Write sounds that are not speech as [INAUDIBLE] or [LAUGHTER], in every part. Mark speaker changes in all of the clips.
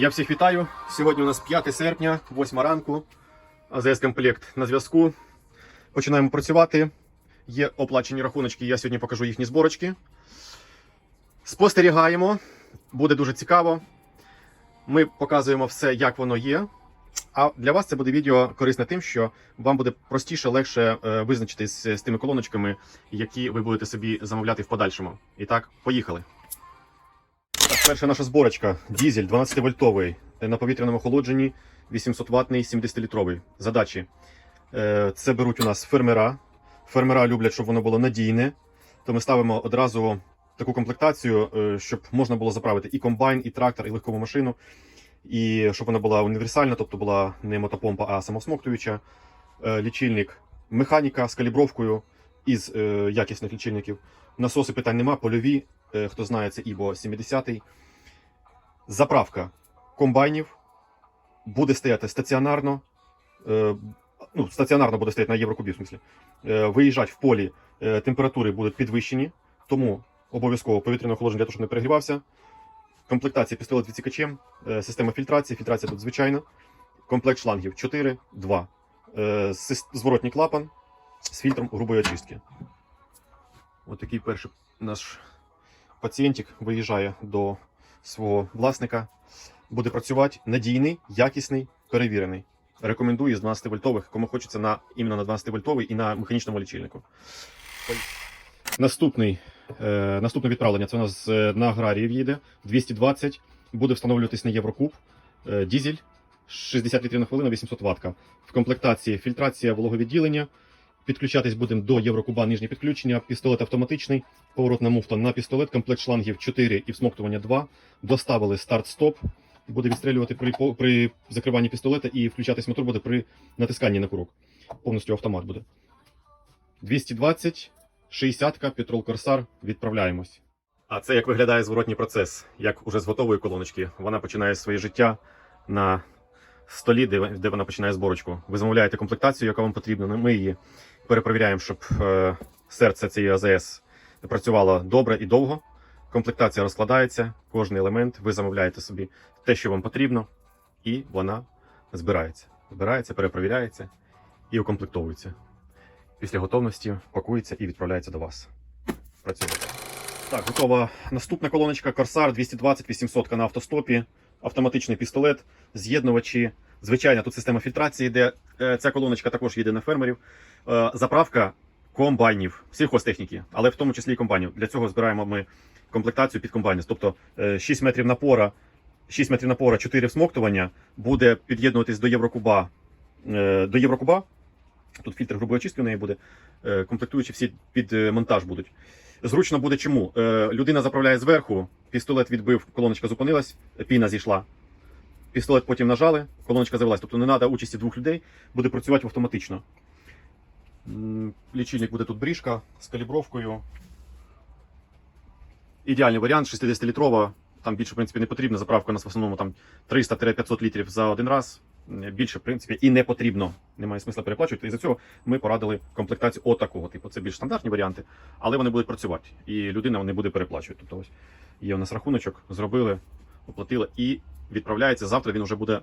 Speaker 1: Я всіх вітаю. Сьогодні у нас 5 серпня, 8 ранку. АЗС комплект на зв'язку. Починаємо працювати. Є оплачені рахуночки, я сьогодні покажу їхні зборочки. Спостерігаємо, буде дуже цікаво. Ми показуємо все, як воно є. А для вас це буде відео корисне тим, що вам буде простіше, легше е, визначитись з тими колоночками, які ви будете собі замовляти в подальшому. І так, поїхали. Перша наша зборочка. Дізель 12-вольтовий е, на повітряному охолодженні, 800 ватний 70-літровий. Задачі. Е, Це беруть у нас фермера. Фермера люблять, щоб воно було надійне. То ми ставимо одразу таку комплектацію, е, щоб можна було заправити і комбайн, і трактор, і легкову машину. І щоб вона була універсальна, тобто була не мотопомпа, а самосмоктуюча. Е, Лічильник, механіка з калібровкою із якісних лічильників. Насоси питань нема, польові. Е, Хто знає, це Ібо 70 Заправка комбайнів буде стояти стаціонарно. Е, Ну, стаціонарно буде стояти на Єврокубі, в смислі. Е, Виїжджати в полі температури будуть підвищені, тому обов'язково повітряне охолодження для того, щоб не перегрівався. Комплектація пістолет відсікачем, система фільтрації, фільтрація тут звичайна. Комплект шлангів 4, 2. Е, Зворотній клапан з фільтром грубої очистки. Ось такий перший наш пацієнтик виїжджає до свого власника. Буде працювати надійний, якісний, перевірений. Рекомендую з 12 вольтових, кому хочеться на іменно на 12 вольтовий і на механічному лічильнику. Наступний, е, наступне відправлення це у нас е, на аграріїв їде 220. Буде встановлюватись на Єврокуб. Е, дізель 60 літрів на хвилину, 800 ватка. В комплектації фільтрація вологовідділення. Підключатись будемо до Єврокуба нижнє підключення, пістолет автоматичний, поворотна муфта на пістолет, комплект шлангів 4 і всмоктування 2. Доставили старт-стоп. Буде відстрілювати при, при закриванні пістолета і включатись мотор буде при натисканні на курок. Повністю автомат буде. 220, 60-ка, Петрол Корсар, відправляємось. А це як виглядає зворотній процес, як уже з готової колоночки. Вона починає своє життя на столі, де, вона починає зборочку. Ви замовляєте комплектацію, яка вам потрібна. Ми її перепровіряємо, щоб е, серце цієї АЗС працювало добре і довго. Комплектація розкладається, кожен елемент. Ви замовляєте собі те, що вам потрібно, і вона збирається. Збирається, перепровіряється і укомплектовується. Після готовності пакується і відправляється до вас. Працює. Так, готова наступна колоночка Corsair 220 800 на автостопі, автоматичний пістолет, з'єднувачі. Звичайно, тут система фільтрації, йде. Е, Ця колоночка також їде на фермерів. Е, Заправка комбайнів, сільхозтехніки, але в тому числі і комбайнів. Для цього збираємо ми комплектацію під комбайни. Тобто е, 6 метрів напора, 6 метрів напора, 4 всмоктування буде під'єднуватись до Єврокуба. е, До Єврокуба. Тут фільтр грубої очистки у неї буде. е, Комплектуючі всі під е, монтаж будуть. Зручно буде чому? Е, Людина заправляє зверху, пістолет відбив, колоночка зупинилась, піна зійшла. Пістолет потім нажали, колоночка завелась. Тобто не треба участі двох людей, буде працювати автоматично. Лічильник буде тут брішка з калібровкою. Ідеальний варіант 60-літрова. Там більше, в принципі, не потрібно. Заправка у нас в основному там 300-500 літрів за один раз. Більше, в принципі, і не потрібно. Немає смисла переплачувати. І за цього ми порадили комплектацію отакого типу. Це більш стандартні варіанти, але вони будуть працювати. І людина не буде переплачувати. Тобто ось є у нас рахуночок, зробили, оплатили і відправляється. Завтра він вже буде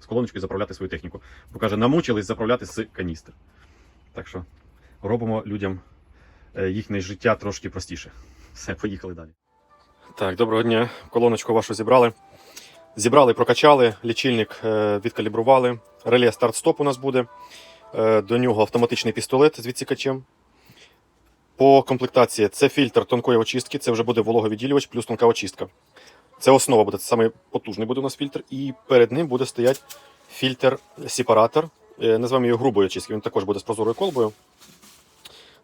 Speaker 1: з колоночкою заправляти свою техніку. Бо каже, намучились заправляти з каністр. Так що робимо людям е, їхнє життя трошки простіше. [LAUGHS] Все, поїхали далі. Так, доброго дня. Колоночку вашу зібрали. Зібрали, прокачали, лічильник е, відкалібрували. Реле старт-стоп у нас буде. Е, До нього автоматичний пістолет з відсікачем. По комплектації це фільтр тонкої очистки, це вже буде вологовідділювач плюс тонка очистка. Це основа буде, це саме потужний буде у нас фільтр. І перед ним буде стояти фільтр-сепаратор. Е, Називаємо його грубою очистки. Він також буде з прозорою колбою.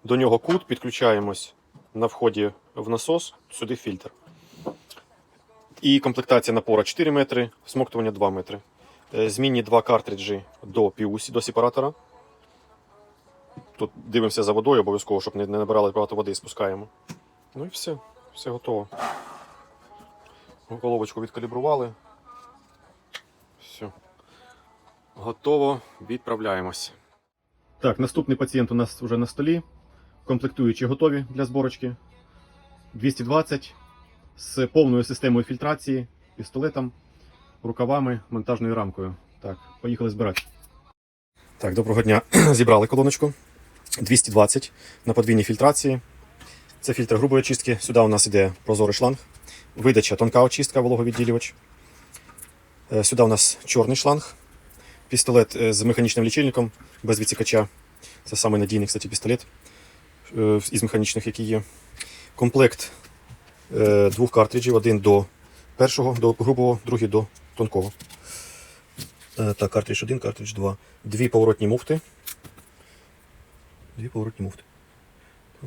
Speaker 1: До нього кут, підключаємось на вході в насос, сюди фільтр. І комплектація напора 4 метри, всмоктування 2 метри. Е, Змінні два картриджі до піусі, до сепаратора. Тут дивимося за водою обов'язково, щоб не набирали багато води, спускаємо. Ну і все, все готово. Головочку відкалібрували. Все. Готово, відправляємось. Так, наступний пацієнт у нас вже на столі. Комплектуючі готові для зборочки. 220 з повною системою фільтрації, пістолетом. рукавами, монтажною рамкою. Так, поїхали збирати. Так, доброго дня. [CLEARS THROAT] Зібрали колоночку 220 на подвійній фільтрації. Це фільтр грубої очистки. Сюди у нас іде прозорий шланг. Видача тонка очистка, вологовідділювач. Е, Сюди у нас чорний шланг. Пістолет е, з механічним лічильником без відсікача. Це самий надійний, кстати, пістолет е, із механічних, які є. Комплект двох картриджів: один до першого, до грубого, другий до тонкого. Так, картридж 1, картридж 2. Дві поворотні муфти. Дві поворотні муфти.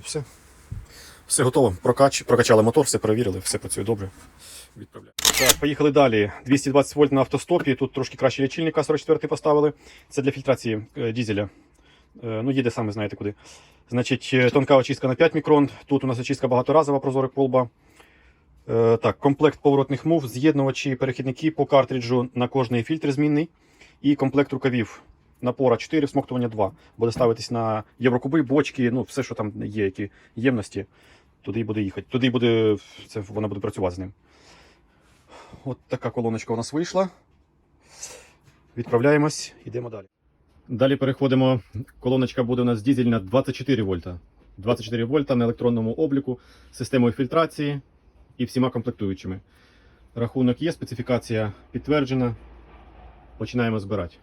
Speaker 1: Все. Все готово. Прокач, прокачали мотор, все перевірили, все працює добре. Відправляю. Так, поїхали далі. 220 вольт на автостопі. Тут трошки краще лічильник А44 поставили. Це для фільтрації е, дізеля. Е, ну, їде саме знаєте куди. Значить, е, тонка очистка на 5 мікрон. Тут у нас очистка багаторазова, прозорий колба. Е, так, комплект поворотних мув, з'єднувачі, перехідники по картриджу на кожний фільтр змінний. І комплект рукавів. Напора 4, всмоктування 2. Буде ставитись на єврокуби, бочки, ну все, що там є, які ємності. Туди буде їхати. Туди буде, це, вона буде працювати з ним. От така колоночка у нас вийшла. Відправляємось, йдемо далі. Далі переходимо. Колоночка буде у нас дізельна 24 вольта. 24 вольта на електронному обліку, системою фільтрації і всіма комплектуючими. Рахунок є, специфікація підтверджена. Починаємо збирати.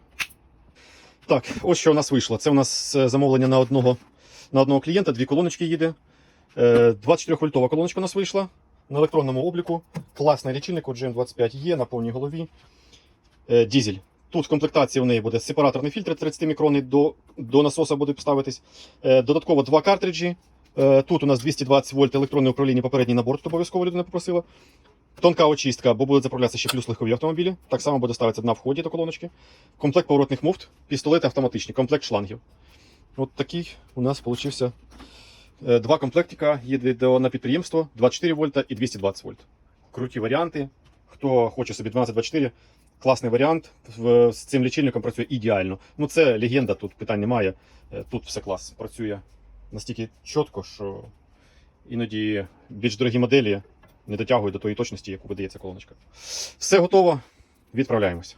Speaker 1: Так, ось що у нас вийшло. Це у нас е, замовлення на одного, на одного клієнта, дві колоночки їде. Е, 24-вольтова колоночка у нас вийшла на електронному обліку. Класний лічильник у GM25 є на повній голові. Е, Дізель. Тут в комплектації у неї буде сепараторний фільтр 30 мікронний до, до насоса буде ставитись. Е, Додатково два картриджі. Е, Тут у нас 220 вольт електронне управління, попередній набор, тут обов'язково людина попросила. Тонка очистка, бо будуть заправлятися ще плюс легкові автомобілі. Так само буде ставитися на вході до колоночки. Комплект поворотних муфт, пістолети автоматичні, комплект шлангів. От такий у нас вийшов два комплектика. Їде на підприємство 24 вольта і 220 вольт. Круті варіанти. Хто хоче собі 12-24, класний варіант. З цим лічильником працює ідеально. Ну це легенда, тут питань немає. Е, Тут все клас. Працює настільки чітко, що іноді більш дорогі моделі не дотягує до тої точності, яку видається колоночка. Все готово. Відправляємося.